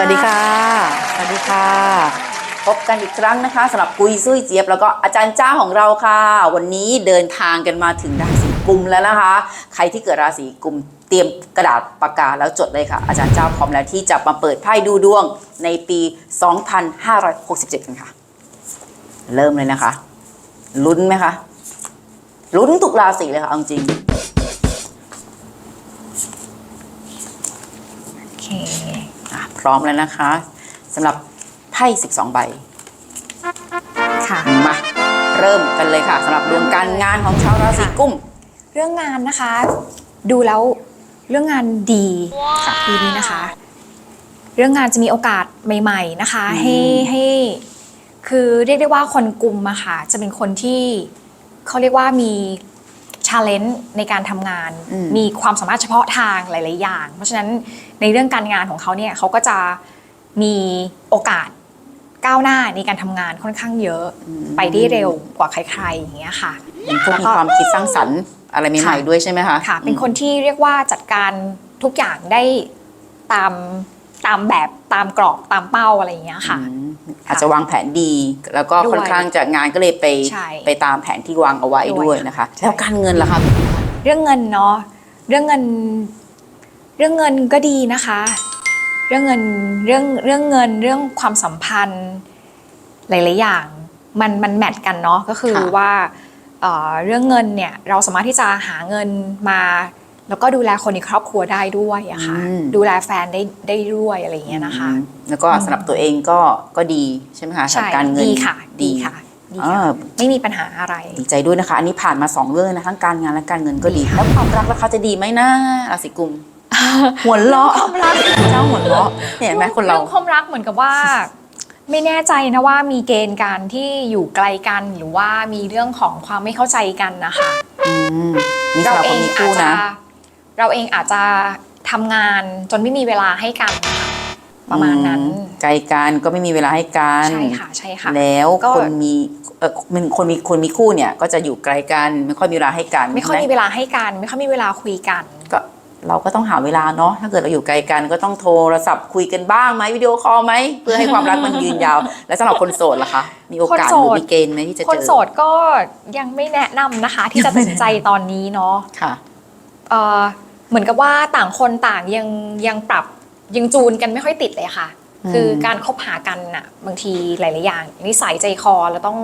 สวัสดีค่ะ สวัสดีค่ะ พบกันอีกครั้งนะคะสำหรับกุยซุยเจี๊ยบแล้วก็อาจารย์จ้าของเราค่ะ วันนี้เดินทางกันมาถึงราศีกุมแล้วนะคะ ใครที่เกิดราศีกุมเตรียมกระดาษปากกาแล้วจดเลยค่ะ อาจารย์เจ้าพร้อมแล้วที่จะมาเปิดไพ่ดูดวงในปี 2567 กันค่ะ เริ่มเลยนะคะ ลุ้นไหมคะ ลุ้นทุกราศีเลยค่ะเอาจริง โอเค อะ พร้อมแล้วนะคะสำหรับไพ่12 ใบค่ะมาเริ่มกันเลยค่ะสำหรับดวงการงานของชาวราศีกุมเรื่องงานนะคะ ดูแล้วเรื่องงานดีค่ะปีนี้นะคะ เรื่องงานจะมีโอกาสใหม่ ๆนะคะอืมให้ให้คือเรียกได้ว่าคนกลุ่มอะค่ะจะเป็นคนที่เขาเรียกว่ามี ชาเลนจ์ในการทำงานมีความสามารถเฉพาะทางหลาย ๆ อย่าง เพราะฉะนั้นในเรื่องการงานของเขาเนี่ยเขาก็จะมีโอกาสก้าวหน้าในการทำงานค่อนข้างเยอะไปได้เร็วกว่าใคร ๆ อย่างเงี้ยค่ะ มันก็มีความคิดสร้างสรรค์อะไรใหม่ค่ะ ๆด้วยใช่ไหมคะค่ะ เป็นคนที่เรียกว่าจัดการทุกอย่างได้ตาม ตามแบบตามกรอบตามเป้าอะไรอย่างเงี้ยค่ะ อืมอาจจะวางแผนดี แล้วก็ด้วยค่อนข้างจะงานก็เลยไปใช่ไปตามแผนที่วางเอาไว้ด้วยด้วยนะคะแล้วการเงินล่ะคะเรื่องเงินเนาะเรื่องเงิน เรื่องเงินก็ดีนะคะ เรื่องเงินเรื่องเรื่องเงินเรื่องความสัมพันธ์หลายๆอย่าง มันมันแมทกันเนาะก็คือว่าเอ่อเรื่องเงินเนี่ยเราสามารถที่จะหาเงินมา แล้วก็ดูแลคนในครอบครัวได้ด้วยอะค่ะดูแลแฟนได้ได้ด้วยอะไรอย่างเงี้ยนะคะอืมแล้วก็สำหรับตัวเองก็ก็ดีใช่ไหมคะสำหใช่รับการเงินดีค่ะ ดีค่ะดีอ่าค่ะไม่มีปัญหาอะไร ดีใจด้วยนะคะ อันนี้ผ่านมาสองเรื่องนะคะทั้งการงานและการเงินก็ดีดีค่ะแล้วความรักล่ะคะจะดีไหมนะราศีกุมหัวเราะความรักเจ้าหัวเราะเห็นไหมคนเราเรื่องความรักเหมือนกับว่า ไม่แน่ใจนะว่ามีเกณฑ์การที่อยู่ไกลกันหรือว่ามีเรื่องของความไม่เข้าใจกันนะคะอืมนี่สำหรับคนมีคู่นะ เราเองอาจจะทำงานจนไม่มีเวลาให้กันนะคะประมาณนั้น อืไกลกันก็ไม่มีเวลาให้กันใช่ค่ะใช่ค่ะ แล้วก็ คนมีเออมันคนมีคนมีคู่เนี่ยก็จะอยู่ไกลกันไม่ค่อยมีเวลาให้กันไม่ค่อยมีใช่หเวลาให้กัน ไม่ค่อยมีเวลาคุยกัน ก็เราก็ต้องหาเวลาเนาะถ้าเกิดเราอยู่ไกลกันก็ต้องโทรศัพท์คุยกันบ้างไหมวิดีโอคอลไหมเพื่อให้ความรักมันยืนยาว และสำหรับคนโสดล่ะคะมีโอกาสคนโสหรือดมีเกณฑ์ไหมที่จะเจอคนโสดก็ยังไม่แนะนำนะคะ ที่จะตัดสินใจตอนนี้เนาะค่ะ เอ่อ เหมือนกับว่าต่างคนต่างยังยังปรับยังจูนกันไม่ค่อยติดเลยค่ะอืมคือการคบหากันน่ะบางทีหลาย ๆ อย่างนิสัยใจคอแล้วต้อง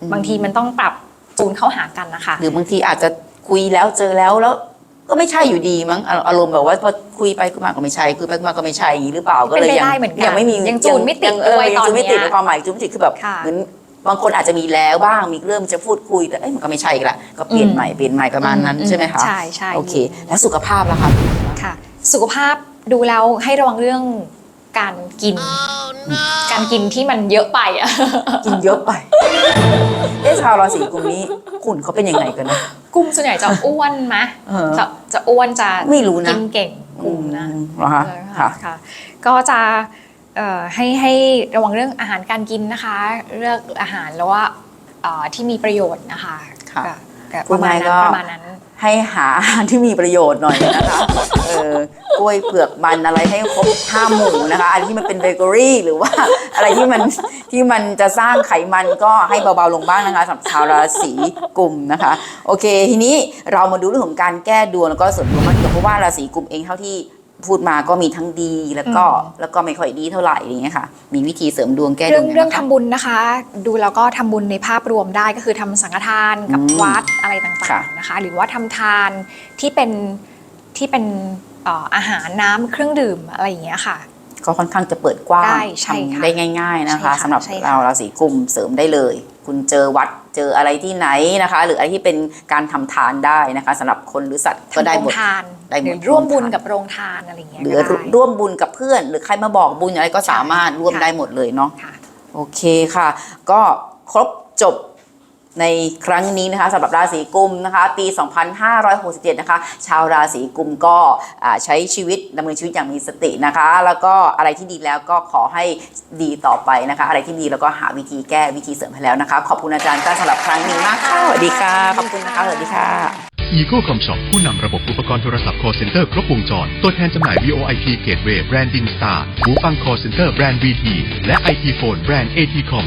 อืมบางทีมันต้องปรับจูนเข้าหากันนะคะ หรือบางทีอาจจะคุยแล้วเจอแล้วแล้วก็ไม่ใช่อยู่ดีมั้งอะอารมณ์แบบว่าพอคุยไปคุยมาก็ไม่ใช่คุยไปคุยมาก็ไม่ใช่อย่างนี้หรือเปล่าก็เลยเป็นไปยังได้เหมือนกันยังไม่มียังจูนไม่ติดงเออด้วยยังตอนจูนไม่ติดเนี้ยในความหมายจูนไม่ติดคือแบบค่ะเหมือน บางคนอาจจะมีแล้วบ้างมีเริ่มจะพูดคุยแต่เอ้ยมันก็ไม่ใช่อีกละก็เปลี่ยนอืมใหม่เปลี่ยนใหม่ประมาณนั้นอืมใช่ไหมคะใช่ใช่โอเค แล้วสุขภาพล่ะคะค่ะ สุขภาพดูแล้วให้ระวังเรื่องการกิน การกินที่มันเยอะไปอะกินเยอะไปเอ๊ะชาวราศีกุมนี้หุ่นเขาเป็นยังไงกันนะกุ้มส่วนใหญ่จะอ้วนไหมเออจะจะอ้วนจะไม่รู้นะกินเก่งกุ้มนะอืมเหรอคะเลยค่ะค่ะ ก็จะเอ่อ ให้ให้ระวังเรื่องอาหารการกินนะคะ เลือกอาหารแล้วว่าเอ่อที่มีประโยชน์นะคะค่ะก็ก็พูปดระมาณง่ายๆก็นั้นประมาณนั้นให้หาอาหารที่มีประโยชน์หน่อยนะคะ เออกล้วยเผือกมันอะไรให้ครบห้าหมู่นะคะ อันที่มันเป็นเบเกอรี่ หรือว่าอะไรที่มันที่มันจะสร้างไขมันก็ให้เบาๆลงบ้างนะคะสำหรับชาวราศีกุมนะคะ โอเค ทีนี้เรามาดูเรื่องของการแก้ดวงแล้วก็เสริมดวงมากดีกว่าเพราะว่าราศีกุมเองเท่าที่ พูดมาก็มีทั้งดีแล้วก็อืมแล้วก็ไม่ค่อยดีเท่าไหร่อย่างเงี้ยค่ะ มีวิธีเสริมดวงแก้ดเรื่วองงยังไงเรื่องบ้างคะทำบุญนะคะ ดูแล้วก็ทำบุญในภาพรวมได้ก็คือทำสังฆทานกับอืมวัดอะไรต่าค่ะงๆนะคะ หรือว่าทำทานที่เป็นที่เป็นเอ่ออาหารน้ำเครื่องดื่มอะไรอย่างเงี้ยค่ะ ก็ค่อนข้างจะเปิดกว้างได้ใช่ทำค่ะได้ง่าย ๆนะคะใช่ค่ะสำหรับใช่ค่ะเราราศีกุมเสริมได้เลย คุณเจอวัด เจออะไรที่ไหนนะคะ หรืออะไรที่เป็นการทำทานได้นะคะสำหรับคนหรือสัตว์ก็ได้หมดทำโรงทานได้หมดหรือร่วมบุญโรงทานกับโรงทานอะไรอย่างเงี้ยหรือก็ได้ร่วมบุญกับเพื่อน หรือใครมาบอกบุญอะไรก็สามารถร่วมค่ะได้หมดเลยเนาะค่ะโอเคค่ะ ก็ครบจบ ในครั้งนี้นะคะสำหรับราศีกุมนะคะปี 2567 นะคะ ชาวราศีกุมก็ใช้ชีวิตดำเนินชีวิตอย่างมีสตินะคะ แล้วก็อะไรที่ดีแล้วก็ขอให้ดีต่อไปนะคะ อะไรที่ดีแล้วก็หาวิธีแก้วิธีเสริมให้แล้วนะคะ ขอบคุณอาจารย์ก้าสำหรับครั้งนี้มากค่ะสวัสดีค่ะขอบคุณนะคะสวัสดีค่ะ Eco Com Shop ผู้นำระบบอุปกรณ์โทรศัพท์ call center ครบวงจร ตัวแทนจำหน่าย VoIP Gateway แบรนด์ Dinstar หูฟัง call center แบรนด์ VT และ IT Phone แบรนด์ ATCOM